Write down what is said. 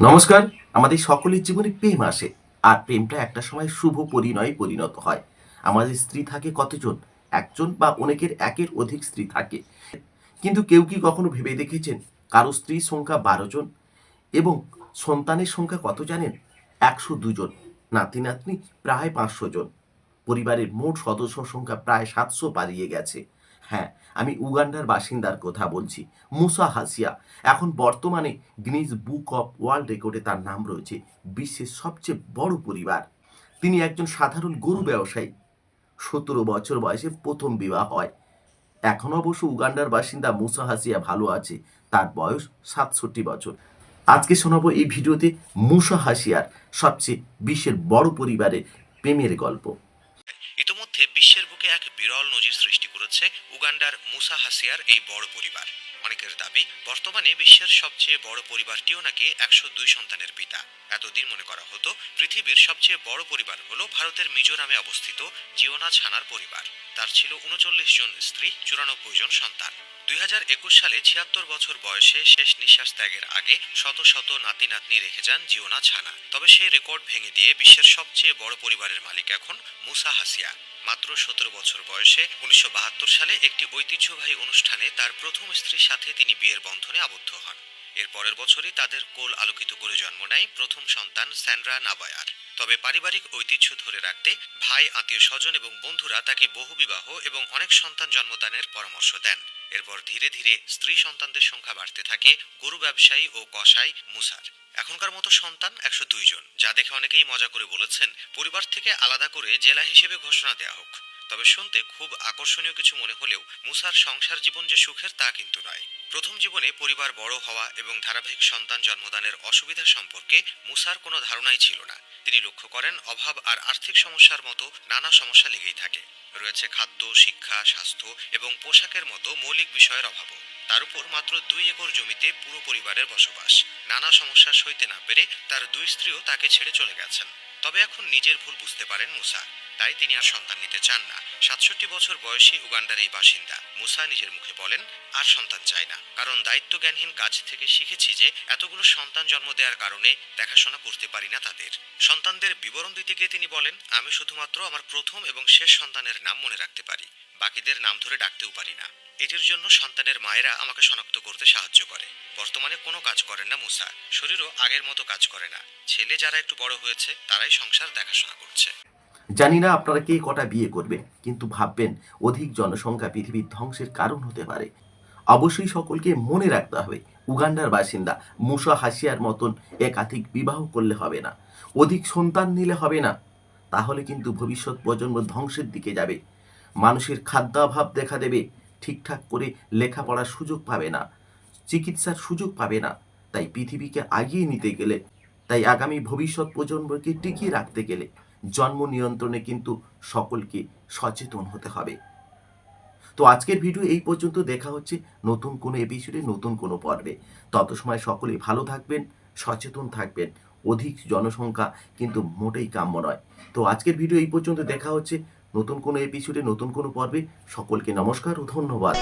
নমস্কার, আমাদের সকলের জীবনে প্রেম আসে, আর প্রেমটা একটা সময় শুভ পরিণয়ে পরিণত হয়। আমাদের স্ত্রী থাকে কতজন? একজন বা অনেকের একের অধিক স্ত্রী থাকে। কিন্তু কেউ কি কখনো ভেবে দেখেছেন কারও স্ত্রীর সংখ্যা বারো জন এবং সন্তানের সংখ্যা কত জানেন? একশো দুজন নাতি নাতনি প্রায় পাঁচশো জন। পরিবারের মোট সদস্য সংখ্যা প্রায় সাতশো পারিয়ে গেছে। হ্যাঁ আমি উগান্ডার বাসিন্দার কথা বলছি। মুসা হাসিয়া, এখন বর্তমানে গিনিজ বুক অফ ওয়ার্ল্ড রেকর্ডে তার নাম রয়েছে বিশ্বের সবচেয়ে বড় পরিবার। তিনি একজন সাধারণ গরু ব্যবসায়ী। সতেরো বছর বয়সে প্রথম বিবাহ হয়। এখন অবশ্য উগান্ডার বাসিন্দা মুসা হাসিয়া ভালো আছে। তার বয়স সাতষট্টি বছর। আজকে শোনাবো এই ভিডিওতে মুসা হাসিয়ার সবচেয়ে বিশ্বের বড় পরিবারের প্রেমের গল্প। ইতোমধ্যে বিশ্বের বুকে এক বিরল নজির করেছে উগান্ডার মুসা হাসিয়ার এই বড় পরিবার। অনেকের দাবি, বর্তমানে বিশ্বের সবচেয়ে বড় পরিবারটিও নাকি একশো দুই সন্তানের পিতা। এতদিন মনে করা হতো, পৃথিবীর সবচেয়ে বড় পরিবার হল ভারতের মিজোরামে অবস্থিত জিওনা ছানার পরিবার। তার ছিল উনচল্লিশ জন স্ত্রী, চুরানব্বই জন সন্তান। দুই হাজার একুশ সালে ছিয়াত্তর বছর বয়সে শেষ নিঃশ্বাস ত্যাগের আগে শত শত নাতি নাতনি রেখে যান জিওনা ছানা। তবে সেই রেকর্ড ভেঙে দিয়ে বিশ্বের সবচেয়ে বড় পরিবারের মালিক এখন মুসা হাসিয়া। মাত্র সতেরো বছর বয়সে উনিশশো বাহাত্তর সালে একটি ঐতিহ্যবাহী অনুষ্ঠানে তার প্রথম স্ত্রীর সাথে তিনি বিয়ের বন্ধনে আবদ্ধ হন। এর পরের বছরই তাদের কোল আলোকিত করে জন্ম নেয় প্রথম সন্তান স্যান্ড্রা নাবায়ার। তবে পারিবারিক ঐতিহ্য ধরে রাখতে ভাই আত্মীয় স্বজন এবং বন্ধুরা তাকে বহুবিবাহ এবং অনেক সন্তান জন্মদানের পরামর্শ দেন। এরপর ধীরে ধীরে স্ত্রী সন্তানদের সংখ্যা বাড়তে থাকে গরু ব্যবসায়ী ও কসাই মুসার। এখনকার মতো সন্তান একশো দুই জন, যা দেখে অনেকেই মজা করে বলেছেন, পরিবার থেকে আলাদা করে জেলা হিসেবে ঘোষণা দেওয়া হোক। তবে শুনতে খুব আকর্ষণীয় কিছু মনে হলেও মুসার সংসার জীবন যে সুখের তা কিন্তু নয়। প্রথম জীবনে পরিবার বড় হওয়া এবং ধারাবাহিক সন্তান জন্মদানের অসুবিধা সম্পর্কে মুসার কোনো ধারণাই ছিল না। তিনি লক্ষ্য করেন, অভাব আর আর্থিক সমস্যার মতো নানা সমস্যা লেগেই থাকে। রয়েছে খাদ্য, শিক্ষা, স্বাস্থ্য এবং পোশাকের মতো মৌলিক বিষয়ের অভাবও। তার উপর মাত্র দুই একর জমিতে পুরো পরিবারের বসবাস। নানা সমস্যা সইতে না পেরে তার দুই স্ত্রীও তাকে ছেড়ে চলে গেছেন। তবে এখন নিজের ভুল বুঝতে পারেন মুসা। তাই তিনি আর সন্তান নিতে চান না। সাতষট্টি বছর বয়সী উগান্ডার এই বাসিন্দা। মুসা নিজের মুখে বলেন, আর সন্তান চায় না। কারণ দায়িত্বজ্ঞানহীন কাজ থেকে শিখেছি যে, এতগুলো সন্তান জন্ম দেওয়ার কারণে দেখাশোনা করতে পারি না তাদের। সন্তানদের বিবরণ দিতে গিয়ে তিনি বলেন, আমি শুধুমাত্র আমার প্রথম এবং শেষ সন্তানের নাম মনে রাখতে পারি। বাকিদের নাম ধরে ডাকতেও পারি না। এটির জন্য সন্তানের মায়েরা আমাকে শনাক্ত করতে সাহায্য করে। বর্তমানে কোনো কাজ করেন না মুসা। শরীরও আগের মতো কাজ করে না। ছেলে যারা একটু বড় হয়েছে, তারাই সংসার দেখাশোনা করছে। জানি না আপনারা কে কটা বিয়ে করবেন, কিন্তু ভাববেন অধিক জনসংখ্যা পৃথিবীর ধ্বংসের কারণ হতে পারে। অবশ্যই সকলকে মনে রাখতে হবে, উগান্ডার বাসিন্দা মুসা হাসিয়ার মতন একাধিক বিবাহ করলে হবে না, অধিক সন্তান নিলে হবে না। তাহলে কিন্তু ভবিষ্যৎ প্রজন্ম ধ্বংসের দিকে যাবে। মানুষের খাদ্যাভাব দেখা দেবে, ঠিকঠাক করে লেখাপড়ার সুযোগ পাবে না, চিকিৎসার সুযোগ পাবে না। তাই পৃথিবীকে আগিয়ে নিতে গেলে, তাই আগামী ভবিষ্যৎ প্রজন্মকে টিকিয়ে রাখতে গেলে জন্ম নিয়ন্ত্রণে কিন্তু সকলকে সচেতন হতে হবে। তো আজকের ভিডিও এই পর্যন্ত। দেখা হচ্ছে নতুন কোনো এপিসোডে নতুন কোনো পর্বে। তত সময় সকলে ভালো থাকবেন, সচেতন থাকবেন। অধিক জনসংখ্যা কিন্তু মোটেই কাম্য নয়। তো আজকের ভিডিও এই পর্যন্ত। দেখা হচ্ছে নতুন কোনো এপিসোডে নতুন কোনো পর্বে। সকলকে নমস্কার ও ধন্যবাদ।